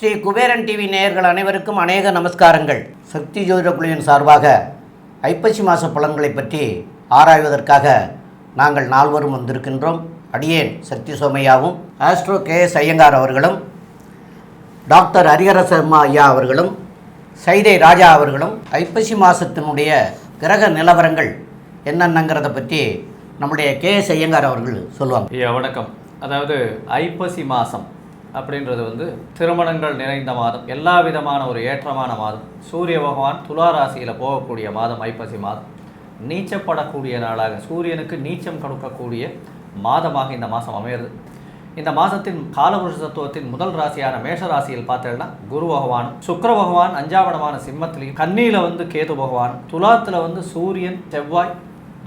Sri Kuberan TV நேயர்கள் அனைவருக்கும் அநேக நமஸ்காரங்கள். சக்தி ஜோதிட குழுவின் சார்பாக ஐப்பசி மாத பலன்களை பற்றி ஆராய்வதற்காக நாங்கள் நால்வரும் வந்திருக்கின்றோம். அடியேன் சக்தி சோமையாவும் ஆஸ்ட்ரோ கே எஸ் ஐயங்கார் அவர்களும் டாக்டர் ஹரிஹர சர்மா ஐயா அவர்களும் சைதை ராஜா அவர்களும் ஐப்பசி மாதத்தினுடைய கிரக நிலவரங்கள் என்னென்னங்கிறத பற்றி நம்முடைய கே எஸ் ஐயங்கார் அவர்கள் சொல்லுவாங்க. ஐயா வணக்கம். அதாவது ஐப்பசி மாதம் அப்படின்றது வந்து திருமணங்கள் நிறைந்த மாதம் எல்லா விதமான ஒரு ஏற்றமான மாதம். சூரிய பகவான் துலா ராசியில் போகக்கூடிய மாதம் ஐப்பசி மாதம். நீச்சப்படக்கூடிய நாளாக சூரியனுக்கு நீச்சம் கொடுக்கக்கூடிய மாதமாக இந்த மாதம் அமையிறது. இந்த மாதத்தின் காலபுருஷ தத்துவத்தின் முதல் ராசியான மேஷ ராசியில் பார்த்தேன்னா குரு பகவானும் சுக்கிர பகவான் அஞ்சாவடமான சிம்மத்திலையும் கன்னியில் வந்து கேது பகவான் துலாத்தில் வந்து சூரியன் செவ்வாய்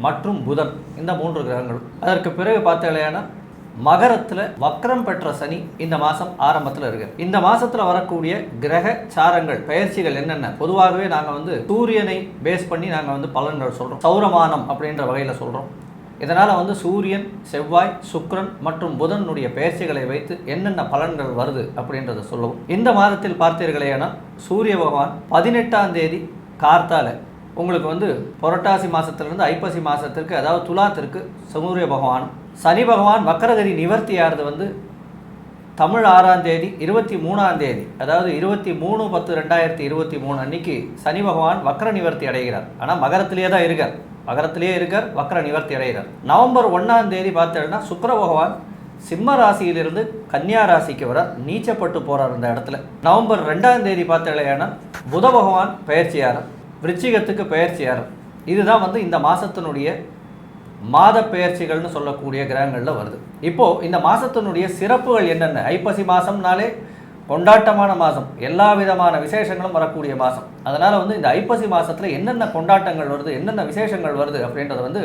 மற்றும் புதன் இந்த மூன்று கிரகங்களும். அதற்கு பிறகு பார்த்தீங்கன்னா மகரத்தில் வக்ரம் பெற்ற சனி இந்த மாதம் ஆரம்பத்தில் இருக்கு. இந்த மாதத்தில் வரக்கூடிய கிரக சாரங்கள் பயிற்சிகள் என்னென்ன? பொதுவாகவே நாங்கள் வந்து சூரியனை பேஸ் பண்ணி நாங்கள் வந்து பலன்கள் சொல்கிறோம் சௌரமானம் அப்படின்ற வகையில் சொல்கிறோம் இதனால் வந்து சூரியன் செவ்வாய் சுக்ரன் மற்றும் புதனுடைய பெயர்ச்சிகளை வைத்து என்னென்ன பலன்கள் வருது அப்படின்றத சொல்லவும். இந்த மாதத்தில் பார்த்தீர்களேனால் சூரிய பகவான் பதினெட்டாம் தேதி கார்த்தால உங்களுக்கு வந்து புரட்டாசி மாதத்துலேருந்து ஐப்பசி மாதத்திற்கு அதாவது துலாத்திற்கு சூரிய பகவான் சனி பகவான் வக்கரகதி நிவர்த்தியாகிறது வந்து தமிழ் ஆறாம் தேதி இருபத்தி மூணாம் தேதி அதாவது இருபத்தி மூணு பத்து ரெண்டாயிரத்தி இருபத்தி மூணு அன்னைக்கு சனி பகவான் வக்கர நிவர்த்தி அடைகிறார். ஆனால் மகரத்திலேயே தான் இருக்கார். மகரத்திலேயே இருக்கார் வக்கர நிவர்த்தி அடைகிறார். நவம்பர் ஒன்றாம் தேதி பார்த்தோம்னா சுக்கர பகவான் சிம்ம ராசியிலிருந்து கன்னியா ராசிக்கு வர நீச்சப்பட்டு போகிறார் இந்த இடத்துல. நவம்பர் ரெண்டாம் தேதி பார்த்தேன்னா புத பகவான் பெயர்ச்சியாரர் விருச்சிகத்துக்கு பெயர்ச்சியாரர் இதுதான் வந்து இந்த மாதத்தினுடைய மாத பெயர்ச்சிகள்னு சொல்லக்கூடிய கிரகங்களில் வருது. இப்போது இந்த மாதத்தினுடைய சிறப்புகள் என்னென்ன? ஐப்பசி மாதம்னாலே கொண்டாட்டமான மாதம் எல்லா விதமான விசேஷங்களும் வரக்கூடிய மாதம் அதனால் வந்து இந்த ஐப்பசி மாதத்தில் என்னென்ன கொண்டாட்டங்கள் வருது என்னென்ன விசேஷங்கள் வருது அப்படின்றத வந்து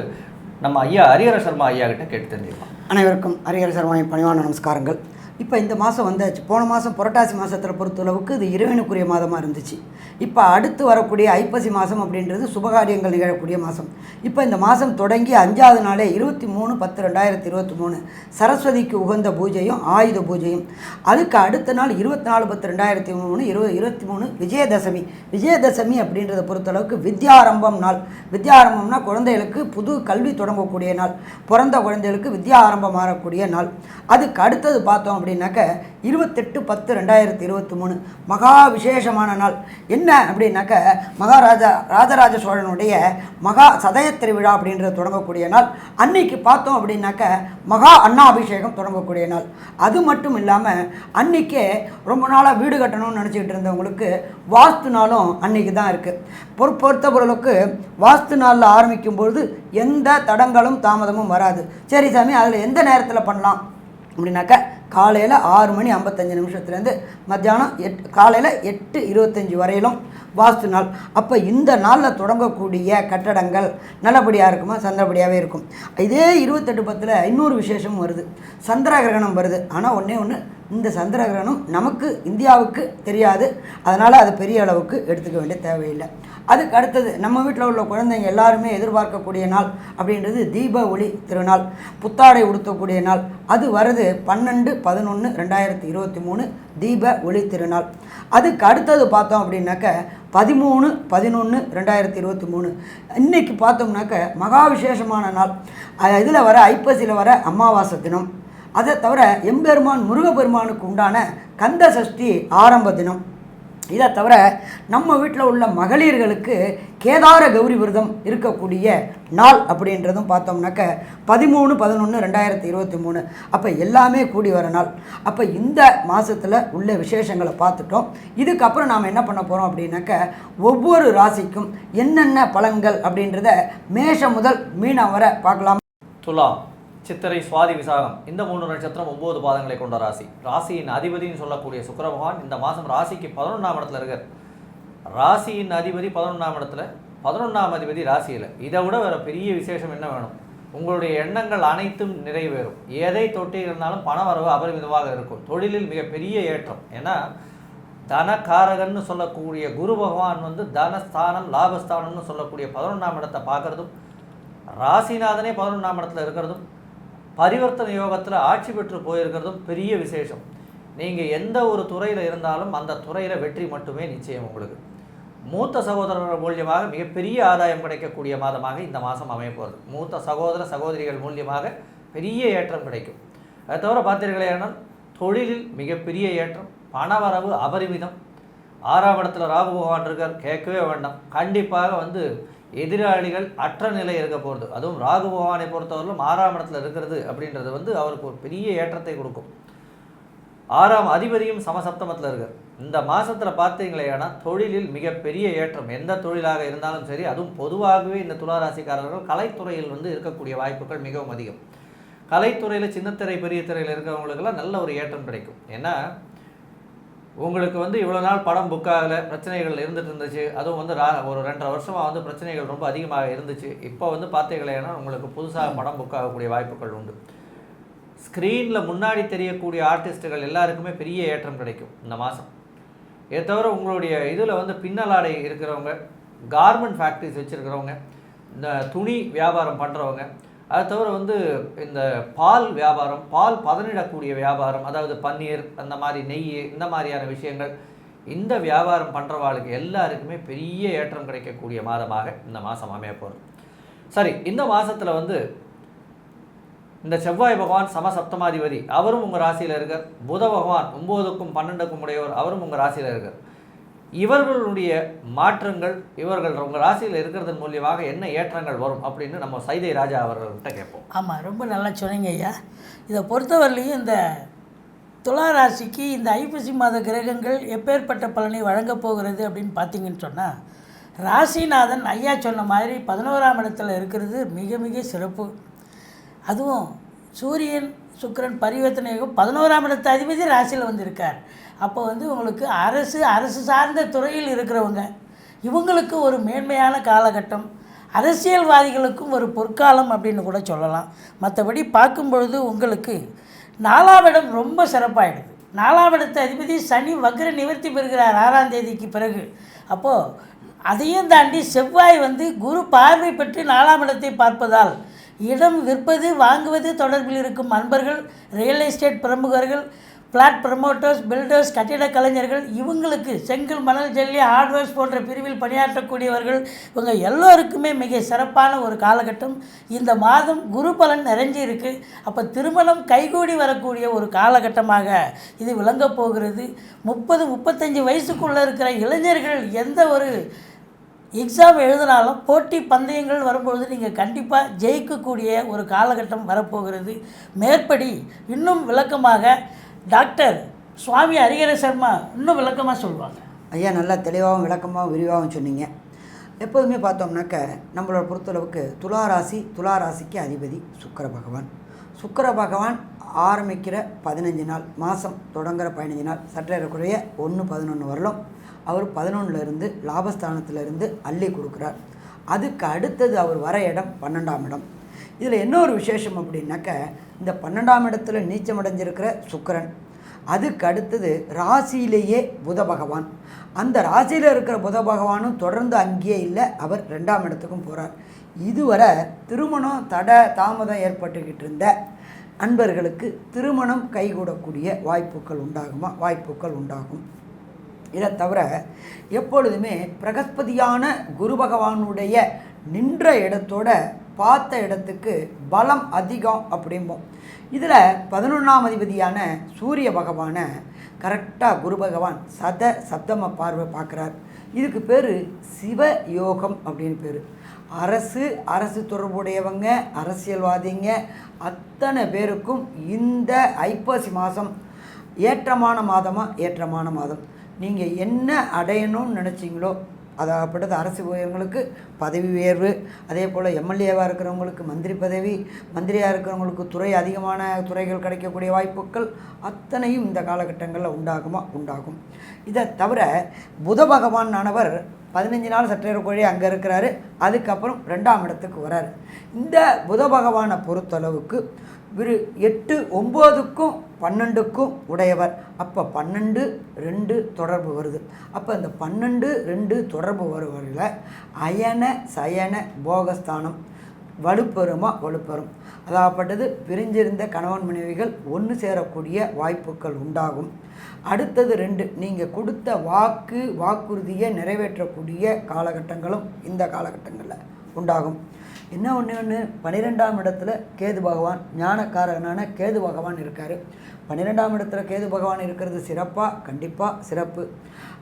நம்ம ஐயா ஹரிஹர சர்மா ஐயா கிட்ட கேட்டு தெரிஞ்சுக்கலாம். அனைவருக்கும் ஹரிஹர சர்மாவின் பணிவான நமஸ்காரங்கள். இப்போ இந்த மாதம் வந்தாச்சு. போன மாதம் புரட்டாசி மாதத்தில் பொறுத்தளவுக்கு இது இறைவனுக்குரிய மாதமாக இருந்துச்சு. இப்போ அடுத்து வரக்கூடிய ஐப்பசி மாதம் அப்படின்றது சுபகாரியங்கள் நிகழக்கூடிய மாதம் இப்போ இந்த மாதம் தொடங்கி அஞ்சாவது நாளே இருபத்தி மூணு பத்து ரெண்டாயிரத்தி இருபத்தி மூணு. சரஸ்வதிக்கு உகந்த பூஜையும் ஆயுத பூஜையும். அதுக்கு அடுத்த நாள் இருபத்தி நாலு பத்து ரெண்டாயிரத்தி மூணு இருபது இருபத்தி மூணு விஜயதசமி. விஜயதசமி அப்படின்றத பொறுத்தளவுக்கு வித்யாரம்பம் நாள். வித்யாரம்பம்னா குழந்தைகளுக்கு புது கல்வி தொடங்கக்கூடிய நாள். பிறந்த குழந்தைகளுக்கு வித்யா ஆரம்பம் மாறக்கூடிய நாள். அதுக்கு அடுத்தது பார்த்தோம் அப்படின்னாக்க இருபத்தெட்டு பத்து ரெண்டாயிரத்தி இருபத்தி மூணு. மகா விசேஷமான நாள். என்ன அப்படின்னாக்க மகாராஜா ராஜராஜ சோழனுடைய மகா சதய திருவிழா அப்படின்றது தொடங்கக்கூடிய நாள். அன்னைக்கு பார்த்தோம் அப்படின்னாக்க மகா அன்னாபிஷேகம் தொடங்கக்கூடிய நாள். அது மட்டும் இல்லாமல் அன்னைக்கே ரொம்ப நாளாக வீடு கட்டணும்னு நினச்சிக்கிட்டு இருந்தவங்களுக்கு வாஸ்து நாளும் அன்னைக்கு தான் இருக்குது பொறு பொறுத்த பொருளுக்கு வாஸ்து நாளில் ஆரம்பிக்கும் பொழுது எந்த தடங்களும் தாமதமும் வராது. சரி சாமி அதில் எந்த நேரத்தில் பண்ணலாம்? அப்படின்னாக்க காலையில் ஆறு மணி ஐம்பத்தஞ்சு நிமிஷத்துலேருந்து மத்தியானம் எட் காலையில் எட்டு இருபத்தஞ்சி வரையிலும் வாஸ்து நாள். அப்போ இந்த நாளில் தொடங்கக்கூடிய கட்டடங்கள் நல்லபடியாக இருக்குமா? சந்திரபடியாகவே இருக்கும். இதே இருபத்தெட்டு பத்தில் இன்னொரு விசேஷமும் வருது. சந்திர கிரகணம் வருது. ஆனால் ஒன்றே ஒன்று இந்த சந்திர கிரகணம் நமக்கு இந்தியாவுக்கு தெரியாது. அதனால் அது பெரிய அளவுக்கு எடுத்துக்க வேண்டிய தேவையில்லை. அதுக்கு அடுத்தது நம்ம வீட்டில் உள்ள குழந்தைங்க எல்லாருமே எதிர்பார்க்கக்கூடிய நாள் அப்படின்றது தீப ஒளி திருநாள் புத்தாடை உடுத்தக்கூடிய நாள். அது வருது பன்னெண்டு பதினொன்று ரெண்டாயிரத்தி இருபத்தி மூணு தீப ஒளி திருநாள். அதுக்கு அடுத்தது பார்த்தோம் அப்படின்னாக்க பதிமூணு பதினொன்று ரெண்டாயிரத்தி இருபத்தி மூணு. இன்றைக்கி பார்த்தோம்னாக்க மகா விசேஷமான நாள் இதில் வர ஐப்பசியில் வர அமாவாசை தினம். அதை தவிர எம்பெருமான் முருகப்பெருமானுக்கு உண்டான கந்த சஷ்டி ஆரம்ப தினம். இதை தவிர நம்ம வீட்டில் உள்ள மகளிர்களுக்கு கேதார கௌரி விரதம் இருக்கக்கூடிய நாள் அப்படின்றதும் பார்த்தோம்னாக்க பதிமூணு பதினொன்று ரெண்டாயிரத்தி இருபத்தி மூணு. அப்போ எல்லாமே கூடி வர நாள். அப்போ இந்த மாதத்தில் உள்ள விசேஷங்களை பார்த்துட்டோம். இதுக்கப்புறம் நாம் என்ன பண்ண போகிறோம் அப்படின்னாக்க ஒவ்வொரு ராசிக்கும் என்னென்ன பலன்கள் அப்படின்றத மேஷம் முதல் மீனம் வரை பார்க்கலாம்? துலாம். சித்திரை சுவாதி விசாகம். இந்த மூன்று நட்சத்திரம் ஒன்பது பாதங்களை கொண்ட ராசி. ராசியின் அதிபதின்னு சொல்லக்கூடிய சுக்கர பகவான் இந்த மாதம் ராசிக்கு பதினொன்றாம் இடத்துல இருக்கார். ராசியின் அதிபதி பதினொன்றாம் இடத்துல பதினொன்றாம் அதிபதி ராசியில். இதை விட வேறு பெரிய விசேஷம் என்ன வேணும்? உங்களுடைய எண்ணங்கள் அனைத்தும் நிறைவேறும். எதை தொட்டி இருந்தாலும் பண வரவு அபரிமிதமாக இருக்கும். தொழிலில் மிகப்பெரிய ஏற்றம். ஏன்னா தனக்காரகன்னு சொல்லக்கூடிய குரு பகவான் வந்து தனஸ்தானம் லாபஸ்தானம்னு சொல்லக்கூடிய பதினொன்றாம் இடத்தை பார்க்குறதும் ராசிநாதனே பதினொன்றாம் இடத்துல இருக்கிறதும் பரிவர்த்தனை யோகத்தில் ஆட்சி பெற்று போயிருக்கிறதும் பெரிய விசேஷம். நீங்கள் எந்த ஒரு துறையில் இருந்தாலும் அந்த துறையில் வெற்றி மட்டுமே நிச்சயம் உங்களுக்கு. மூத்த சகோதரர்கள் மூலியமாக மிகப்பெரிய ஆதாயம் கிடைக்கக்கூடிய மாதமாக இந்த மாதம் அமைய போகிறது மூத்த சகோதர சகோதரிகள் மூலியமாக பெரிய ஏற்றம் கிடைக்கும். அதை தவிர பார்த்தீர்களே தொழிலில் மிகப்பெரிய ஏற்றம் பணவரவு அபரிமிதம். ஆறாம் இடத்துல ராகு பகவான் இருக்கார் கேட்கவே வேண்டாம். கண்டிப்பாக வந்து எதிராளிகள் அற்ற நிலை இருக்க போகிறது அதுவும் ராகு பகவானை பொறுத்தவரையிலும் ஆறாம் இடத்துல இருக்கிறது அப்படின்றது வந்து அவருக்கு ஒரு பெரிய ஏற்றத்தை கொடுக்கும். ஆறாம் அதிபதியும் சமசப்தமத்தில் இருக்கார். இந்த மாதத்தில் பார்த்தீங்களேனா தொழிலில் மிகப்பெரிய ஏற்றம். எந்த தொழிலாக இருந்தாலும் சரி அதுவும் பொதுவாகவே இந்த துளாராசிக்காரர்கள் கலைத்துறையில் வந்து இருக்கக்கூடிய வாய்ப்புகள் மிகவும் அதிகம். கலைத்துறையில் சின்னத்திரை பெரிய திரையில் இருக்கிறவங்களுக்கெல்லாம் நல்ல ஒரு ஏற்றம் கிடைக்கும். ஏன்னா உங்களுக்கு வந்து இவ்வளோ நாள் படம் புக் ஆகலை பிரச்சனைகள் இருந்துட்டு இருந்துச்சு. அதுவும் வந்து ரா ஒரு ரெண்டரை வருஷமாக வந்து பிரச்சனைகள் ரொம்ப அதிகமாக இருந்துச்சு. இப்போ வந்து பார்த்தீங்களேன்னா உங்களுக்கு புதுசாக படம் புக் ஆகக்கூடிய வாய்ப்புகள் உண்டு. ஸ்க்ரீனில் முன்னாடி தெரியக்கூடிய ஆர்டிஸ்ட்டுகள் எல்லாருக்குமே பெரிய ஏற்றம் கிடைக்கும் இந்த மாதம் இதை தவிர உங்களுடைய இதில் வந்து பின்னலாடை இருக்கிறவங்க கார்மெண்ட் ஃபேக்ட்ரிஸ் வச்சுருக்கிறவங்க இந்த துணி வியாபாரம் பண்ணுறவங்க அது தவிர வந்து இந்த பால் வியாபாரம் பால் பதனிடக்கூடிய வியாபாரம் அதாவது பன்னீர் அந்த மாதிரி நெய் இந்த மாதிரியான விஷயங்கள் இந்த வியாபாரம் பண்ணுறவாளுக்கு எல்லாருக்குமே பெரிய ஏற்றம் கிடைக்கக்கூடிய மாதமாக இந்த மாதம் அமைய போகிறது சரி இந்த மாதத்தில் வந்து இந்த செவ்வாய் பகவான் சமசப்தமாதிபதி அவரும் உங்கள் ராசியில் இருக்கார். புத பகவான் ஒம்போதுக்கும் பன்னெண்டுக்கும் உடையவர் அவரும் உங்கள் ராசியில் இருக்கார். இவர்களுடைய மாற்றங்கள் இவர்கள் உங்கள் ராசியில் இருக்கிறதன் மூலியமாக என்ன ஏற்றங்கள் வரும் அப்படின்னு நம்ம சைதை ராஜா அவர்கள்ட்ட கேட்போம். ஆமாம் ரொம்ப நல்லா சொன்னீங்க ஐயா. இதை பொறுத்தவரையிலையும் இந்த துலா ராசிக்கு இந்த ஐப்பசி மாத கிரகங்கள் எப்பேற்பட்ட பலனை வழங்கப் போகிறது அப்படின்னு பார்த்தீங்கன்னு சொன்னால் ராசிநாதன் ஐயா சொன்ன மாதிரி பதினோராம் இடத்துல இருக்கிறது மிக மிக சிறப்பு. அதுவும் சூரியன் சுக்கிரன் பரிவர்த்தனை யோகம் பதினோராம் இடத்து அதிபதி ராசியில் வந்திருக்கார். அப்போ வந்து உங்களுக்கு அரசு அரசு சார்ந்த துறையில் இருக்கிறவங்க இவங்களுக்கு ஒரு மேன்மையான காலகட்டம் அரசியல்வாதிகளுக்கும் ஒரு பொற்காலம் அப்படின்னு கூட சொல்லலாம். மற்றபடி பார்க்கும் பொழுது உங்களுக்கு நாலாம் இடம் ரொம்ப சிறப்பாகிடுது நாலாம் இடத்து அதிபதி சனி வக்ர நிவர்த்தி பெறுகிறார் ஆறாம் தேதிக்கு பிறகு. அப்போது அதையும் தாண்டி செவ்வாய் வந்து குரு பார்வை பெற்று நாலாம் இடத்தை பார்ப்பதால் இடம் விற்பது வாங்குவது தொடர்பில் இருக்கும் அன்பர்கள் ரியல் எஸ்டேட் பிரமுகர்கள் பிளாட் ப்ரமோட்டர்ஸ் பில்டர்ஸ் கட்டிடக் கலைஞர்கள் இவங்களுக்கு செங்கல் மணல் ஜல்லி ஹார்ட்வேர்ஸ் போன்ற பிரிவில் பணியாற்றக்கூடியவர்கள் இவங்க எல்லோருக்குமே மிக சிறப்பான ஒரு காலகட்டம். இந்த மாதம் குரு பலன் நிறைஞ்சி இருக்கு. அப்போ திருமணம் கைகூடி வரக்கூடிய ஒரு காலகட்டமாக இது விளங்கப் போகிறது. முப்பது முப்பத்தஞ்சு வயசுக்குள்ளே இருக்கிற இளைஞர்கள் எந்த ஒரு எக்ஸாம் எழுதினாலும் போட்டி பந்தயங்கள் வரும்பொழுது நீங்கள் கண்டிப்பாக ஜெயிக்கக்கூடிய ஒரு காலகட்டம் வரப்போகிறது. மேற்படி இன்னும் விளக்கமாக டாக்டர் சுவாமி ஹரிஹர சர்மா இன்னும் விளக்கமாக சொல்லுவாங்க ஐயா நல்லா தெளிவாகவும் விளக்கமாகவும் விரிவாகவும் சொன்னீங்க. எப்போதுமே பார்த்தோம்னாக்க நம்மளோட பொறுத்தளவுக்கு துளாராசி துளாராசிக்கு துலா ராசிக்கு அதிபதி சுக்கர பகவான். சுக்கர பகவான் ஆரம்பிக்கிற பதினஞ்சு நாள் மாதம் தொடங்குற பதினஞ்சு நாள் சற்றேறக்குறைய ஒன்று பதினொன்று வரலும் அவர் பதினொன்றுல இருந்து இருந்து அள்ளி கொடுக்குறார். அதுக்கு அடுத்தது அவர் வர இடம் பன்னெண்டாம் இடம். இதில் என்ன ஒரு விசேஷம் அப்படின்னாக்க இந்த பன்னெண்டாம் இடத்துல நீச்சமடைஞ்சிருக்கிற சுக்கரன். அதுக்கு அடுத்தது ராசியிலேயே புத பகவான். அந்த ராசியில் இருக்கிற புத பகவானும் தொடர்ந்து அங்கேயே இல்லை அவர் ரெண்டாம் இடத்துக்கும் போகிறார் இதுவரை திருமணம் தட தாமதம் ஏற்பட்டுக்கிட்டு இருந்த அன்பர்களுக்கு திருமணம் கைகூடக்கூடிய வாய்ப்புகள் உண்டாகுமா? வாய்ப்புகள் உண்டாகும். இதை தவிர எப்பொழுதுமே பிரகஸ்பதியான குரு பகவானுடைய நின்ற இடத்தோட பார்த்த இடத்துக்கு பலம் அதிகம் அப்படிம்போம். இதில் பதினொன்றாம் அதிபதியான சூரிய பகவானை கரெக்டாக குரு பகவான் சத சப்தம பார்வை பார்க்குறார். இதுக்கு பேர் சிவ யோகம் அப்படின்னு பேர். அரசு அரசு தொடர்புடையவங்க அரசியல்வாதிங்க அத்தனை பேருக்கும் இந்த ஐப்பசி மாதம் ஏற்றமான மாதமாக ஏற்றமான மாதம். நீங்கள் என்ன அடையணும்னு நினச்சிங்களோ அதாகப்பட்டது அரசு உயரங்களுக்கு பதவி உயர்வு அதே போல் எம்எல்ஏவாக இருக்கிறவங்களுக்கு மந்திரி பதவி மந்திரியாக இருக்கிறவங்களுக்கு துறை அதிகமான துறைகள் கிடைக்கக்கூடிய வாய்ப்புகள் அத்தனையும் இந்த காலகட்டங்களில் உண்டாகுமா? உண்டாகும். இதை தவிர புத பகவான் ஆனவர் பதினஞ்சு நாள் சற்றேறக்குழி அங்கே இருக்கிறாரு. அதுக்கப்புறம் ரெண்டாம் இடத்துக்கு வராரு இந்த புத பகவானை பொறுத்தளவுக்கு விரு எட்டு ஒம்போதுக்கும் பன்னெண்டுக்கும் உடையவர். அப்போ பன்னெண்டு ரெண்டு தொடர்பு வருது. அப்போ இந்த பன்னெண்டு ரெண்டு தொடர்பு வருவரில் அயன சயன போகஸ்தானம் வலுப்பெறுமா வலுப்பெறும். அதாகப்பட்டது பிரிஞ்சிருந்த கணவன் மனைவிகள் ஒன்று சேரக்கூடிய வாய்ப்புகள் உண்டாகும். அடுத்தது ரெண்டு நீங்கள் கொடுத்த வாக்கு வாக்குறுதியை நிறைவேற்றக்கூடிய காலகட்டங்களும் இந்த காலகட்டங்களில் உண்டாகும். என்ன ஒன்று ஒன்று பன்னிரெண்டாம் இடத்துல கேது பகவான் ஞானக்காரகனான கேது பகவான் இருக்கார். பன்னிரெண்டாம் இடத்துல கேது பகவான் இருக்கிறது சிறப்பாக கண்டிப்பாக சிறப்பு.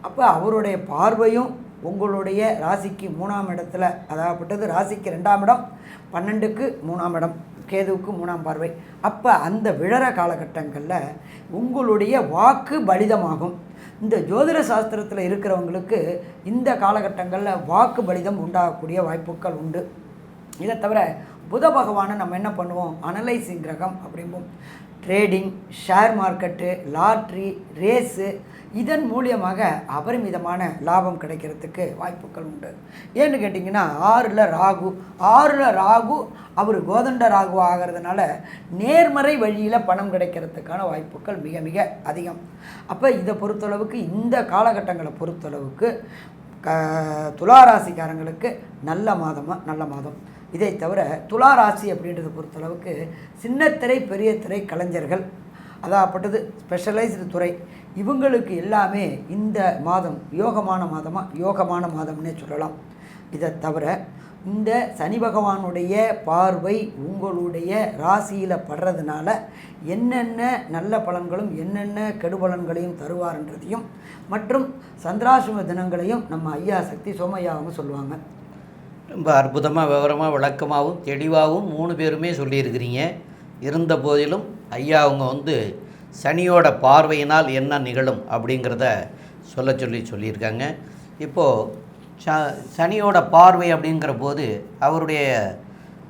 அப்போ அவருடைய பார்வையும் உங்களுடைய ராசிக்கு மூணாம் இடத்துல அதாகப்பட்டது ராசிக்கு ரெண்டாம் இடம் பன்னெண்டுக்கு மூணாம் இடம் கேதுவுக்கு மூணாம் பார்வை. அப்போ அந்த விழற காலகட்டங்களில் உங்களுடைய வாக்கு பலிதமாகும். இந்த ஜோதிட சாஸ்திரத்தில் இருக்கிறவங்களுக்கு இந்த காலகட்டங்களில் வாக்கு பலிதம் உண்டாகக்கூடிய வாய்ப்புகள் உண்டு. இதை தவிர புத பகவானை நம்ம என்ன பண்ணுவோம்? அனலைசிங் கிரகம் அப்படிம்போம். Trading share market lottery race இதன் மூலியமாக அபரிமிதமான லாபம் கிடைக்கிறதுக்கு வாய்ப்புகள் உண்டு. ஏன்னு கேட்டிங்கன்னா ஆறில் ராகு ஆறில் ராகு அவர் கோதண்ட ராகு ஆகிறதுனால நேர்மறை வழியில் பணம் கிடைக்கிறதுக்கான வாய்ப்புகள் மிக மிக அதிகம். அப்போ இதை பொறுத்தளவுக்கு இந்த காலகட்டங்களை பொறுத்தளவுக்கு க துளாராசிக்காரங்களுக்கு நல்ல மாதமாக நல்ல மாதம். இதை தவிர துளாராசி அப்படின்றத பொறுத்தளவுக்கு சின்னத்திரை பெரிய திரை கலைஞர்கள் அதாகப்பட்டது ஸ்பெஷலைஸ்டு துறை இவங்களுக்கு எல்லாமே இந்த மாதம் யோகமான மாதமாக யோகமான மாதம்னே சொல்லலாம். இதை தவிர இந்த சனி பகவானுடைய பார்வை உங்களுடைய ராசியில் படுறதுனால என்னென்ன நல்ல பலன்களும் என்னென்ன கெடுபலன்களையும் தருவார்ன்றதையும் மற்றும் சந்திராசிரம தினங்களையும் நம்ம ஐயா சக்தி சோமையாவும் சொல்லுவாங்க. ரொம்ப அற்புதமாக விவரமாக விளக்கமாகவும் தெளிவாகவும் மூணு பேருமே சொல்லியிருக்கிறீங்க. இருந்த போதிலும் ஐயா அவங்க வந்து சனியோட பார்வையினால் என்ன நிகழும் அப்படிங்கிறத சொல்ல சொல்லி சொல்லியிருக்காங்க. இப்போது ச சனியோட பார்வை அப்படிங்கிற போது அவருடைய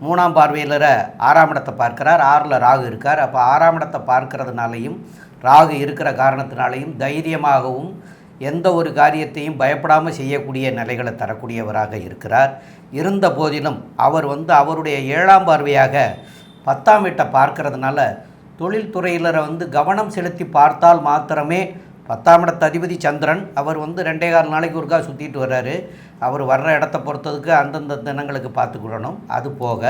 மூணாம் பார்வையிலர ஆறாம் இடத்தை பார்க்கிறார். ஆறில் ராகு இருக்கார். அப்போ ஆறாம் இடத்தை பார்க்கறதுனாலையும் ராகு இருக்கிற காரணத்தினாலையும் தைரியமாகவும் எந்த ஒரு காரியத்தையும் பயப்படாமல் செய்யக்கூடிய நிலைகளை தரக்கூடியவராக இருக்கிறார். இருந்த போதிலும் அவர் வந்து அவருடைய ஏழாம் பார்வையாக பத்தாம் வீட்டை பார்க்கறதுனால தொழில்துறையிலரை வந்து கவனம் செலுத்தி பார்த்தால் மாத்திரமே பத்தாம் இடத்து அதிபதி சந்திரன் அவர் வந்து ரெண்டே கால் நாளைக்கு ஒருக்கா சுற்றிட்டு வர்றாரு. அவர் வர்ற இடத்த பொறுத்ததுக்கு அந்தந்த தினங்களுக்கு பார்த்துக்கிடணும் அது போக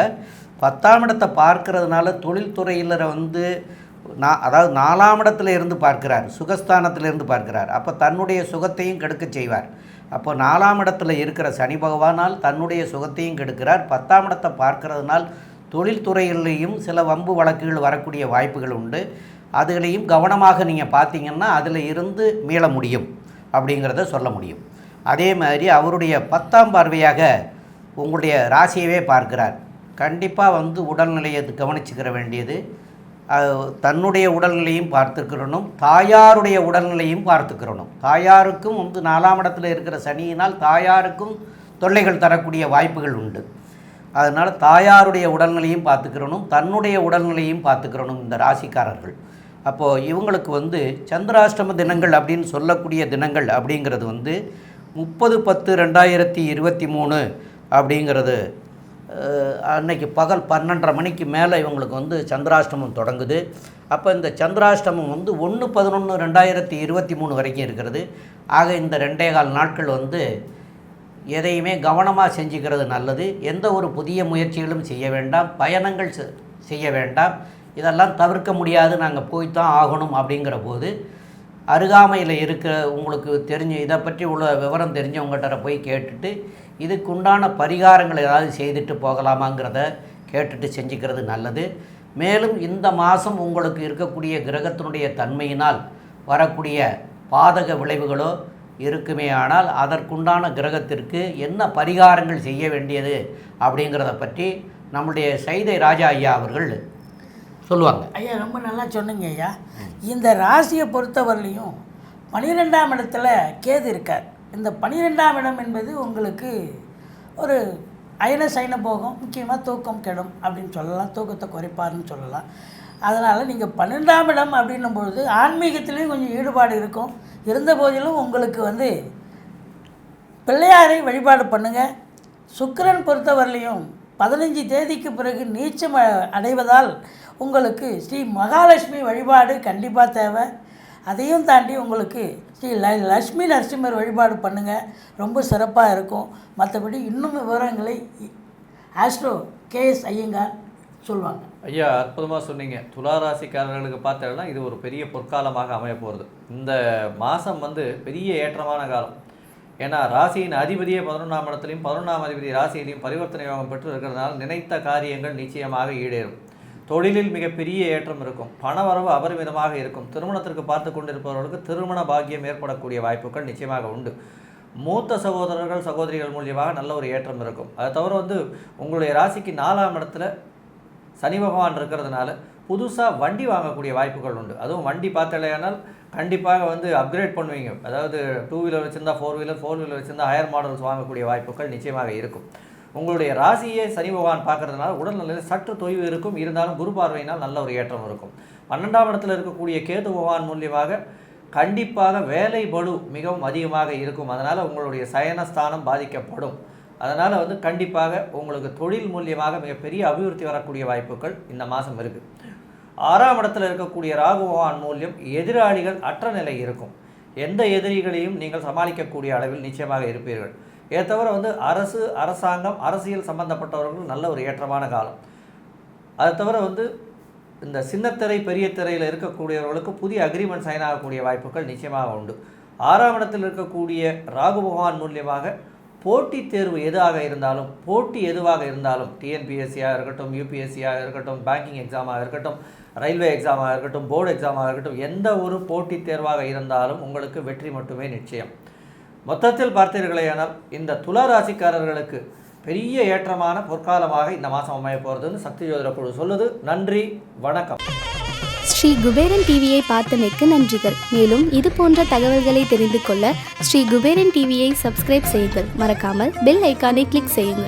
பத்தாம் இடத்தை பார்க்கறதுனால தொழில்துறையிலரை வந்து நான் அதாவது நாலாம் இடத்துல இருந்து பார்க்கிறார் சுகஸ்தானத்தில் இருந்து பார்க்கிறார். அப்போ தன்னுடைய சுகத்தையும் கெடுக்க செய்வார். அப்போ நாலாம் இடத்துல இருக்கிற சனி பகவானால் தன்னுடைய சுகத்தையும் கெடுக்கிறார். பத்தாம் இடத்தை பார்க்கறதுனால் தொழில்துறையிலையும் சில வம்பு வழக்குகள் வரக்கூடிய வாய்ப்புகள் உண்டு. அதுகளையும் கவனமாக நீங்கள் பார்த்தீங்கன்னா அதில் இருந்து மீள முடியும் அப்படிங்கிறத சொல்ல முடியும். அதே மாதிரி அவருடைய பத்தாம் பார்வையாக உங்களுடைய ராசியவே பார்க்கிறார். கண்டிப்பாக வந்து உடல்நிலையை கவனிச்சுக்கிற வேண்டியது. தன்னுடைய உடல்நிலையும் பார்த்துக்கிறணும் தாயாருடைய உடல்நிலையும் பார்த்துக்கிறணும் தாயாருக்கும் வந்து நாலாம் இடத்துல இருக்கிற சனியினால் தாயாருக்கும் தொல்லைகள் தரக்கூடிய வாய்ப்புகள் உண்டு. அதனால் தாயாருடைய உடல்நிலையும் பார்த்துக்கிறணும் தன்னுடைய உடல்நிலையும் பார்த்துக்கிறணும் இந்த ராசிக்காரர்கள். அப்போது இவங்களுக்கு வந்து சந்திராஷ்டம தினங்கள் அப்படின்னு சொல்லக்கூடிய தினங்கள் அப்படிங்கிறது வந்து முப்பது பத்து ரெண்டாயிரத்தி இருபத்தி மூணு அப்படிங்கிறது அன்னைக்கு பகல் பன்னெண்டரை மணிக்கு மேலே இவங்களுக்கு வந்து சந்திராஷ்டமம் தொடங்குது. அப்போ இந்த சந்திராஷ்டமம் வந்து ஒன்று பதினொன்று ரெண்டாயிரத்தி இருபத்தி மூணு வரைக்கும் இருக்கிறது. ஆக இந்த ரெண்டே கால் நாட்கள் வந்து எதையுமே கவனமாக செஞ்சுக்கிறது நல்லது. எந்த ஒரு புதிய முயற்சிகளும் செய்ய வேண்டாம். பயணங்கள் செ- செய்ய வேண்டாம். இதெல்லாம் தவிர்க்க முடியாது. நாங்கள் போய்த்தான் ஆகணும் அப்படிங்கிற போது அருகாமையில் இருக்கிற உங்களுக்கு தெரிஞ்சு இதை பற்றி உள்ள விவரம் தெரிஞ்சவங்ககிட்ட போய் கேட்டுட்டு இதுக்குண்டான பரிகாரங்கள் ஏதாவது செய்துட்டு போகலாமாங்கிறத கேட்டுட்டு செஞ்சுக்கிறது நல்லது. மேலும் இந்த மாதம் உங்களுக்கு இருக்கக்கூடிய கிரகத்தினுடைய தன்மையினால் வரக்கூடிய பாதக விளைவுகளோ இருக்குமே ஆனால் அதற்குண்டான கிரகத்திற்கு என்ன பரிகாரங்கள் செய்ய வேண்டியது அப்படிங்கிறத பற்றி நம்முடைய சைதை ராஜா ஐயா அவர்கள் சொல்லுவாங்க. ஐயா ரொம்ப நல்லா சொன்னீங்க ஐயா. இந்த ராசியை பொறுத்தவரையிலையும் பனிரெண்டாம் இடத்துல கேது இருக்கார். இந்த பனிரெண்டாம் இடம் என்பது உங்களுக்கு ஒரு அயன சைன போகும் முக்கியமாக தூக்கம் கெடும் அப்படின்னு சொல்லலாம். தூக்கத்தை குறைப்பார்னு சொல்லலாம். அதனால் நீங்கள் பன்னெண்டாம் இடம் அப்படின்னும் பொழுது ஆன்மீகத்திலையும் கொஞ்சம் ஈடுபாடு இருக்கும். இருந்த போதிலும் உங்களுக்கு வந்து பிள்ளையாரை வழிபாடு பண்ணுங்கள் சுக்கரன் பொறுத்தவரையிலையும் பதினஞ்சு தேதிக்கு பிறகு நீச்சம் அடைவதால் உங்களுக்கு ஸ்ரீ மகாலட்சுமி வழிபாடு கண்டிப்பாக தேவை. அதையும் தாண்டி உங்களுக்கு ஸ்ரீ ல லக்ஷ்மி நரசிம்மர் வழிபாடு பண்ணுங்கள் ரொம்ப சிறப்பாக இருக்கும். மற்றபடி இன்னும் விவரங்களை ஆஸ்ட்ரோ கேஎஸ் ஐயங்கார் சொல்லுவாங்க ஐயா அற்புதமாக சொன்னீங்க. துளாராசிக்காரர்களுக்கு பார்த்தோம்னா இது ஒரு பெரிய பொற்காலமாக அமைய போகிறது இந்த மாதம் வந்து பெரிய ஏற்றமான காலம். ஏன்னா ராசியின் அதிபதியே பதினொன்றாம் இடத்துலையும் பதினொன்றாம் அதிபதி ராசியிலையும் பரிவர்த்தனை யோகம் பெற்று இருக்கிறதுனால நினைத்த காரியங்கள் நிச்சயமாக ஈடேறும். தொழிலில் மிகப்பெரிய ஏற்றம் இருக்கும். பணவரவு அபரிமிதமாக இருக்கும். திருமணத்திற்கு பார்த்து கொண்டிருப்பவர்களுக்கு திருமண பாக்கியம் ஏற்படக்கூடிய வாய்ப்புகள் நிச்சயமாக உண்டு. மூத்த சகோதரர்கள் சகோதரிகள் மூலியமாக நல்ல ஒரு ஏற்றம் இருக்கும். அதை தவிர வந்து உங்களுடைய ராசிக்கு நாலாம் இடத்துல சனி பகவான் இருக்கிறதுனால புதுசாக வண்டி வாங்கக்கூடிய வாய்ப்புகள் உண்டு. அதுவும் வண்டி பார்த்தலையானால் கண்டிப்பாக வந்து அப்கிரேட் பண்ணுவீங்க. அதாவது டூ வீலர் வச்சுருந்தா ஃபோர் வீலர் ஃபோர் வீலர் வச்சிருந்தா ஹையர் மாடல்ஸ் வாங்கக்கூடிய வாய்ப்புகள் நிச்சயமாக இருக்கும். உங்களுடைய ராசியே சனி பகவான் பார்க்கறதுனால உடல்நிலையில் சற்று தொய்வு இருக்கும். இருந்தாலும் குரு பார்வையினால் நல்ல ஒரு ஏற்றம் இருக்கும். பன்னெண்டாம் இடத்துல இருக்கக்கூடிய கேது பகவான் மூலியமாக கண்டிப்பாக வேலை பளு மிகவும் அதிகமாக இருக்கும். அதனால் உங்களுடைய சயனஸ்தானம் பாதிக்கப்படும். அதனால் வந்து கண்டிப்பாக உங்களுக்கு தொழில் மூலியமாக மிகப்பெரிய அபிவிருத்தி வரக்கூடிய வாய்ப்புகள் இந்த மாதம் இருக்குது ஆறாம் இடத்துல இருக்கக்கூடிய ராகு பகவான் மூலியம் எதிராளிகள் அற்ற நிலை இருக்கும். எந்த எதிரிகளையும் நீங்கள் சமாளிக்கக்கூடிய அளவில் நிச்சயமாக இருப்பீர்கள். இதை தவிர வந்து அரசு அரசாங்கம் அரசியல் சம்மந்தப்பட்டவர்களுக்கு நல்ல ஒரு ஏற்றமான காலம். அதை தவிர வந்து இந்த சின்னத்திரை பெரிய திரையில் இருக்கக்கூடியவர்களுக்கு புதிய அக்ரிமெண்ட் சைன் ஆகக்கூடிய வாய்ப்புகள் நிச்சயமாக உண்டு. ஆறாம் இடத்தில் இருக்கக்கூடிய ராகு பகவான் மூலியமாக போட்டித் தேர்வு எதாக இருந்தாலும் போட்டி எதுவாக இருந்தாலும் டிஎன்பிஎஸ்சியாக இருக்கட்டும் யூபிஎஸ்சியாக இருக்கட்டும் பேங்கிங் எக்ஸாமாக இருக்கட்டும் ரயில்வே எக்ஸாமாக இருக்கட்டும் போர்டு எக்ஸாமாக இருக்கட்டும் எந்த ஒரு போட்டித் தேர்வாக இருந்தாலும் உங்களுக்கு வெற்றி மட்டுமே நிச்சயம். மொத்தத்தில் பார்த்தீர்களேனால் இந்த துலா ராசிக்காரர்களுக்கு பெரிய ஏற்றமான பொற்காலமாக இந்த மாதம் அமைய போகிறதுன்னு சக்தி ஜோதிட குழு சொல்லுது. நன்றி வணக்கம். ஸ்ரீ குபேரன் டிவியை பார்த்தமைக்கு நன்றிகள். மேலும் இது போன்ற தகவல்களை தெரிந்து கொள்ள ஸ்ரீ குபேரன் டிவியை சப்ஸ்கிரைப் செய்யுங்கள் மறக்காமல் பெல் ஐக்கானை கிளிக் செய்யுங்கள்.